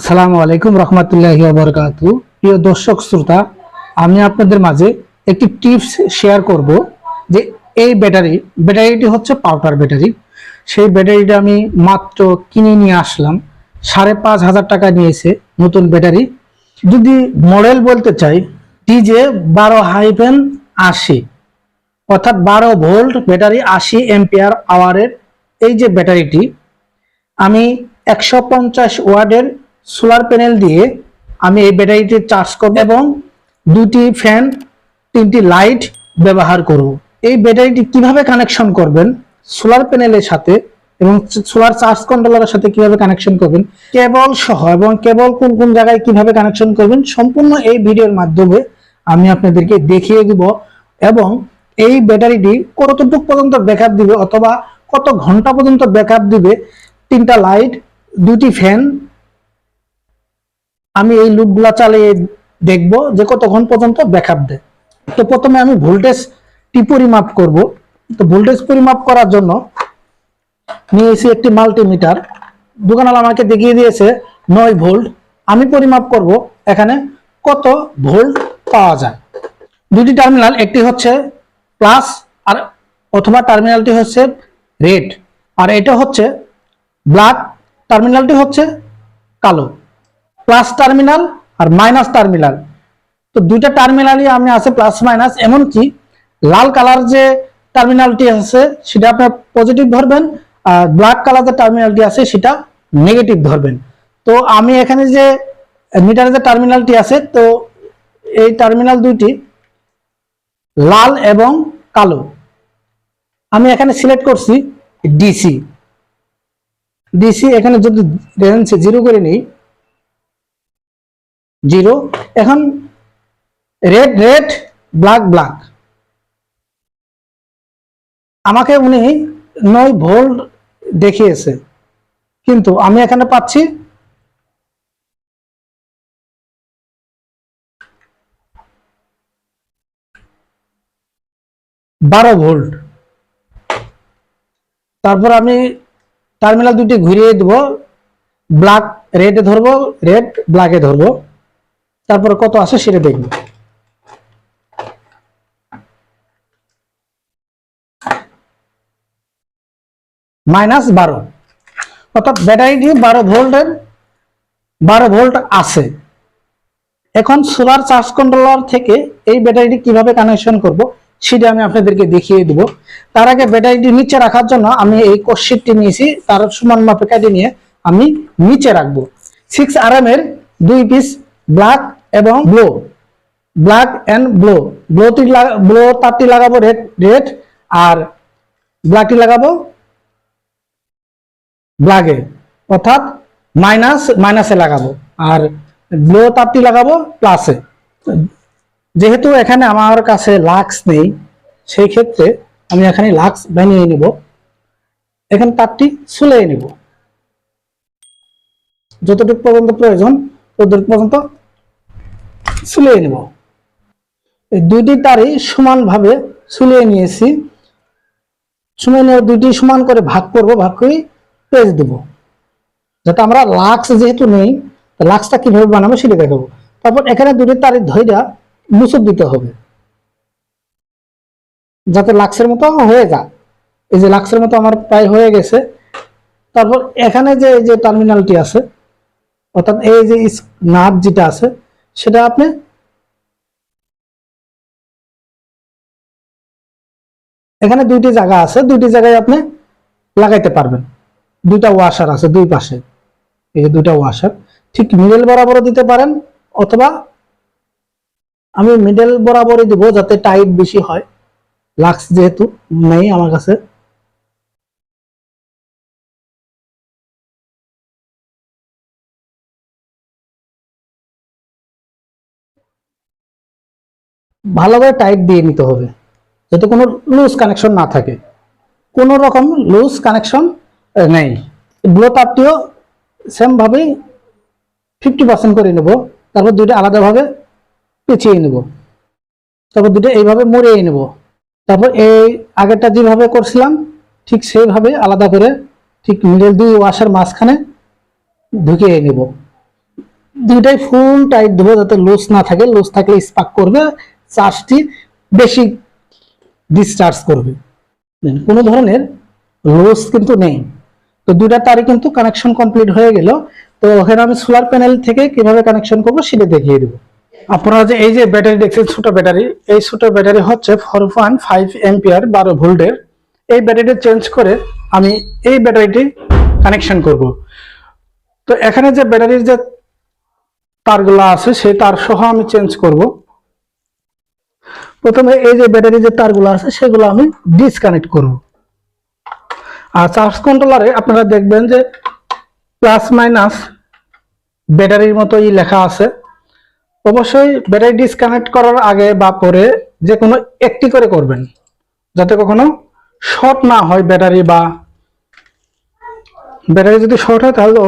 আসসালামু আলাইকুম রহমতুল্লাহি বরকাতু। প্রিয় দর্শক, শ্রোতা, আমি আপনাদের মাঝে একটি টিপস শেয়ার করব যে এই ব্যাটারি, ব্যাটারিটি হচ্ছে পাউডার ব্যাটারি। সেই ব্যাটারিটা আমি মাত্র কিনে নিয়ে আসলাম, সাড়ে পাঁচ হাজার টাকা নিয়েছে নতুন ব্যাটারি। যদি মডেল বলতে চাই, ডিজে বারো হাইফেন আশি, অর্থাৎ বারো ভোল্ট ব্যাটারি আশি এম্পিয়ার আওয়ারের এই যে ব্যাটারিটি, আমি একশো পঞ্চাশ ওয়ার্ডের সোলার প্যানেল দিয়ে আমি এই ব্যাটারিটি চার্জ করব এবং দুটি ফ্যান তিনটি লাইট ব্যবহার করব। এই ব্যাটারিটি কীভাবে কানেকশন করবেন? সোলার প্যানেলের সাথে এবং সোলার চার্জ কন্ট্রোলারের সাথে কীভাবে কানেকশন করবেন? কেবল সহ এবং কেবল কোন কোন জায়গায় কীভাবে কানেকশন করবেন? সম্পূর্ণ এই ভিডিওর মাধ্যমে আমি আপনাদেরকে দেখিয়ে দিব এবং এই ব্যাটারিটি কতটুকু পর্যন্ত ব্যাকআপ দিবে অথবা কত ঘণ্টা পর্যন্ত ব্যাকআপ দিবে? তিনটা লাইট দুটি ফ্যান আমি এই লুপগুলা চালিয়ে দেখব যে কতক্ষণ পর্যন্ত ব্যাকআপ দেয়। তো প্রথমে আমি ভোল্টেজটি পরিমাপ করব। তো ভোল্টেজ পরিমাপ করার জন্য নিয়েছি একটি মাল্টিমিটার দোকানওয়ালা আমাকে দেখিয়ে দিয়েছে নয় ভোল্ট আমি পরিমাপ করব এখানে কত ভোল্ট পাওয়া যায়। দুটি টার্মিনাল একটি হচ্ছে প্লাস আর অথবা টার্মিনালটি হচ্ছে রেড আর এটা হচ্ছে ব্ল্যাক টার্মিনালটি হচ্ছে কালো। প্লাস টার্মিনাল আর মাইনাস টার্মিনাল তো দুইটা টার্মিনালই আমি আছে প্লাস মাইনাস এমনকি লাল কালার যে টার্মিনালটি আছে, সেটা আপনার পজিটিভ ধরবেন, আর ব্ল্যাক কালার যে টার্মিনালটি আছে, সেটা নেগেটিভ ধরবেন। তো আমি এখানে যে মিটারের যে টার্মিনালটি আছে, তো এই টার্মিনাল দুইটি লাল এবং কালো। আমি এখানে সিলেক্ট করছি ডিসি ডিসি এখানে যদি জিরো করে নিই জিরো। এখন রেড রেড ব্ল্যাক ব্ল্যাক আমাকে উনি নয় ভোল্ট দেখিয়েছে। কিন্তু আমি এখানে পাচ্ছি বারো ভোল্ট। তারপর আমি টার্মিনাল দুটি ঘুরিয়ে দেব। ব্ল্যাক রেডে ধরবো রেড ব্ল্যাকে ধরবো। তারপরে কত আসে সেটা দেখব। মাইনাস বারো। অর্থাৎ ব্যাটারিটি বারো ভোল্টের, বারো ভোল্ট আছে। এখন সোলার চার্জ কন্ট্রোলার থেকে এই ব্যাটারিটি কীভাবে কানেকশন করব, সেটা আমি আপনাদেরকে দেখিয়ে দেব। তার আগে ব্যাটারিটি নিচে রাখার জন্য আমি এই কোশ্চিটটি নিয়েছি, তার সমান মাপে কেটে নিয়ে আমি নিচে রাখব। সিক্স আর এর দুই পিস ব্ল্যাক এবং ব্লো ব্ল্যাক এন্ড ব্লো ব্লোটি ব্লো তারটি লাগাবো রেড রেড আর ব্ল্যাকটি লাগাবো ব্ল্যাকে অর্থাৎ মাইনাস মাইনাসে লাগাবো। আর ব্লো তারটি লাগাবো প্লাসে যেহেতু এখানে আমার কাছে লাক্স নেই, সেই ক্ষেত্রে আমি এখানে লাক্স বানিয়ে নিব। এখানে তারটি সুলিয়ে নিব। যতটুকু পর্যন্ত প্রয়োজন, ততটুকু পর্যন্ত সুলিয়ে নিব। এই দুইটি তারই সমানভাবে সুলিয়ে নিয়েছি। সময় নিয়ে দুইটি সমান করে ভাগ করব, ভাগ করে পেজ দেব। যাতে আমরা লাক্স যেহেতু নেই লাক্সটা কীভাবে বানাবো সেটা দেখাবো। তারপর এখানে দুটি তারের ধৈর্য মুসুর দিতে হবে। যাতে লাক্সের মতো হয়ে যায়। এই যে লাক্সের মতো আমার প্রায় হয়ে গেছে। তারপর এখানে যে যে টার্মিনালটি আছে, অর্থাৎ এই যে নাট যেটা আছে সেটা আপনি এখানে দুইটি জায়গা আছে, দুইটি জায়গায় আপনি লাগাইতে পারবেন। দুইটা ওয়াশার আছে দুই পাশে। এই যে দুইটা ওয়াশার ঠিক মিডল বরাবরও দিতে পারেন, অথবা আমি মিডল বরাবরই দিব যাতে টাইট বেশি হয়। লাক্স যেহেতু নেই আমার কাছে ভালোভাবে টাইট দিয়ে নিতে হবে, যাতে কোনো লুজ কানেকশন না থাকে। কোনো রকম লুজ কানেকশন নেই। ব্লো তারটিও সেমভাবেই ফিফটি পার্সেন্ট করে নেব, তারপর দুইটা আলাদাভাবে পেঁচিয়ে নেব। তারপর দুটো এইভাবে মরিয়ে নেব। তারপর এই আগেরটা যেভাবে করছিলাম, ঠিক সেইভাবে আলাদা করে ঠিক মিডল দুই ওয়াশের মাঝখানে ঢুকিয়ে নেব। দুইটাই ফুল টাইট দেবো, যাতে লুজ না থাকে। লুজ থাকলে স্পার্ক করবে চার্জটি বেশি ডিসচার্জ করবে। কোনো ধরনের লুজ কিন্তু নেই। তো দুটা তারই কিন্তু কানেকশন কমপ্লিট হয়ে গেল। তো ওখানে আমি সোলার প্যানেল থেকে কীভাবে কানেকশন করব সেটা দেখিয়ে দেবো। আপনারা যে এই যে ব্যাটারি দেখছেন, ছোট ব্যাটারি, এই ছোট ব্যাটারি হচ্ছে ফোর পয়েন্ট ফাইভ এম্পিয়ার বারো ভোল্টের। এই ব্যাটারিটা চেঞ্জ করে আমি এই ব্যাটারিটি কানেকশন করব। তো এখানে যে ব্যাটারির যে তারগুলো আছে, সেই তার সহ আমি চেঞ্জ করব। প্রথমে এই যে ব্যাটারি যে তারগুলো আছে, সেগুলো আমি ডিসকানেক্ট করব। আর চার্জ কন্ট্রোলারে আপনারা দেখবেন যে প্লাস মাইনাস ব্যাটারির মতোই লেখা আছে। অবশ্যই ব্যাটারি ডিসকানেক্ট করার আগে বা পরে যে কোনো একটি করে করবেন, যাতে কখনো শর্ট না হয় ব্যাটারি বা ব্যাটারি যদি শর্ট হয়, তাহলে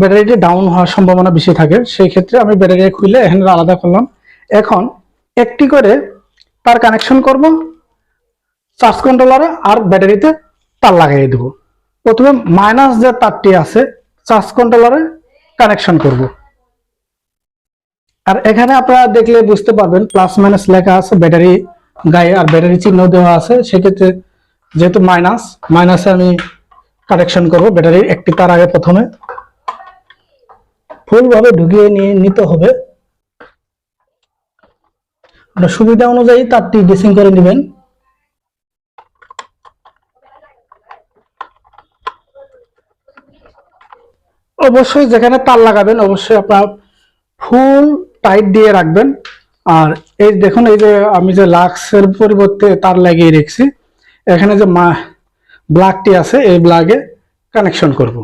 ব্যাটারিটি ডাউন হওয়ার সম্ভাবনা বেশি থাকে। সেই ক্ষেত্রে আমি ব্যাটারি খুলে এখানে আলাদা করলাম। এখন একটি করে তার কানেকশন করব চার্জ কন্ট্রোলারে আর ব্যাটারিতে তার লাগিয়ে দেব। প্রথমে মাইনাস যে তারটি আছে চার্জ কন্ট্রোলারে কানেকশন করব। আর এখানে আপনারা দেখলে বুঝতে পারবেন প্লাস মাইনাস লেখা আছে ব্যাটারি গায়ে আর ব্যাটারি চিহ্ন দেওয়া আছে। সেক্ষেত্রে যেহেতু মাইনাস মাইনাসে আমি কানেকশন করব ব্যাটারির একটি তার আগে প্রথমে। ফুল ভাবে ঢুকিয়ে নিয়ে নিতে হবে। আপনার সুবিধা অনুযায়ী তারটি ড্রেসিং করে নেবেন। অবশ্যই যেখানে তার লাগাবেন, অবশ্যই আপনার ফুল টাইট দিয়ে রাখবেন। আর এই দেখুন, এই যে আমি যে লাক্সের পরিবর্তে তার লাগিয়ে রেখেছি, এখানে যে মা ব্লাগটি আছে, এই ব্লাগে কানেকশন করব।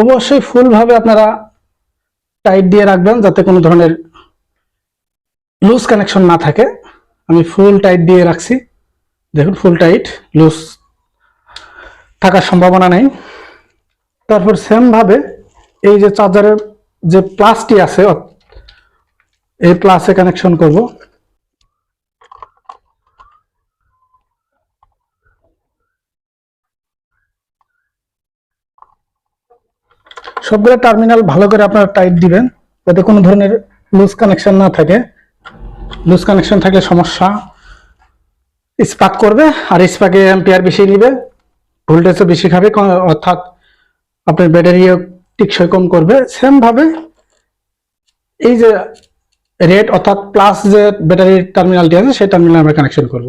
অবশ্যই ফুল ভাবে আপনারা টাইট দিয়ে রাখবেন যাতে কোনো ধরনের লুজ কানেকশন না থাকে। আমি ফুল টাইট দিয়ে রাখছি। দেখুন ফুল টাইট লুজ থাকার সম্ভাবনা নেই। তারপর সেম ভাবে এই যে চার্জারের যে প্লাসটি আছে এই প্লাসে কানেকশন করব। সবগুলো টার্মিনাল ভালো করে আপনারা টাইট দিবেন, যাতে কোনো ধরনের লুজ কানেকশন না থাকে। লুজ কানেকশন থাকলে সমস্যা। স্পার্ক করবে, আর স্পার্কে অ্যাম্পিয়ার বেশি নিবে। ভোল্টেজও বেশি খাবে অর্থাৎ আপনার ব্যাটারিও টিকসই কম করবে। সেমভাবে এই যে রেড অর্থাৎ প্লাস যে ব্যাটারির টার্মিনালটি আছে, সেই টার্মিনাল আমরা কানেকশন করব।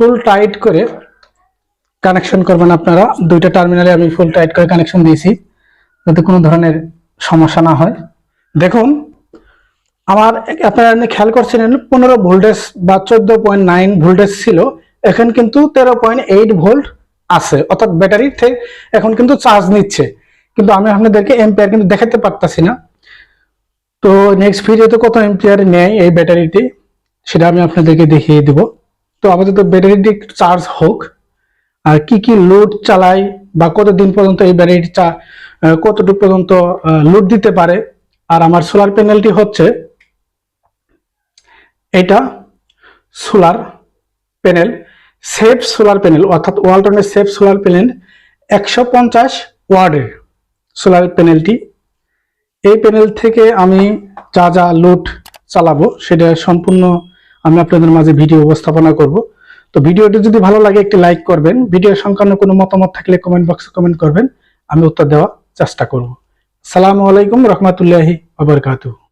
ফুল টাইট করে কানেকশন করবেন আপনারা। দুইটা টার্মিনালে আমি ফুল টাইট করে কানেকশন দিয়েছি, যাতে কোনো ধরনের সমস্যা না হয়। দেখুন, আমার আপনারা খেয়াল করছিলেন, পনেরো ভোল্টেজ বা চোদ্দ পয়েন্ট নাইন ভোল্টেজ ছিল, এখন কিন্তু তেরো পয়েন্ট এইট ভোল্ট আছে। অর্থাৎ ব্যাটারি এখন কিন্তু চার্জ নিচ্ছে। কিন্তু আমি আপনাদেরকে এম্পিয়ার কিন্তু দেখাতে পারতাছি না। তো নেক্সট ভিডিওতে কত এম্পিয়ার নেয় এই ব্যাটারিটি সেটা আমি আপনাদেরকে দেখিয়ে দেব। তো আপাতত ব্যাটারিটি চার্জ হোক। আর কি কি লোড চালাই বা কতদিন পর্যন্ত এই ব্যাটারিটি চা কতটুকু পর্যন্ত লোড দিতে পারে। আর আমার সোলার প্যানেলটি হচ্ছে এটা solar panel safe solar panel অর্থাৎ ওয়ালটনের সেফ সোলার প্যানেল একশো পঞ্চাশ ওয়ার্ডের সোলার প্যানেলটি এই প্যানেল থেকে আমি যা যা লোড চালাবো সেটা সম্পূর্ণ আমি আপনাদের মাঝে ভিডিও উপস্থাপনা করব। তো ভিডিওটি যদি ভালো লাগে, একটি লাইক করবেন। ভিডিও সংক্রান্ত কোনো মতামত থাকলে কমেন্ট বক্সে কমেন্ট করবেন। আমি উত্তর দেওয়ার চেষ্টা করব। সালামু আলাইকুম রহমতুল্লাহি আবরকাতু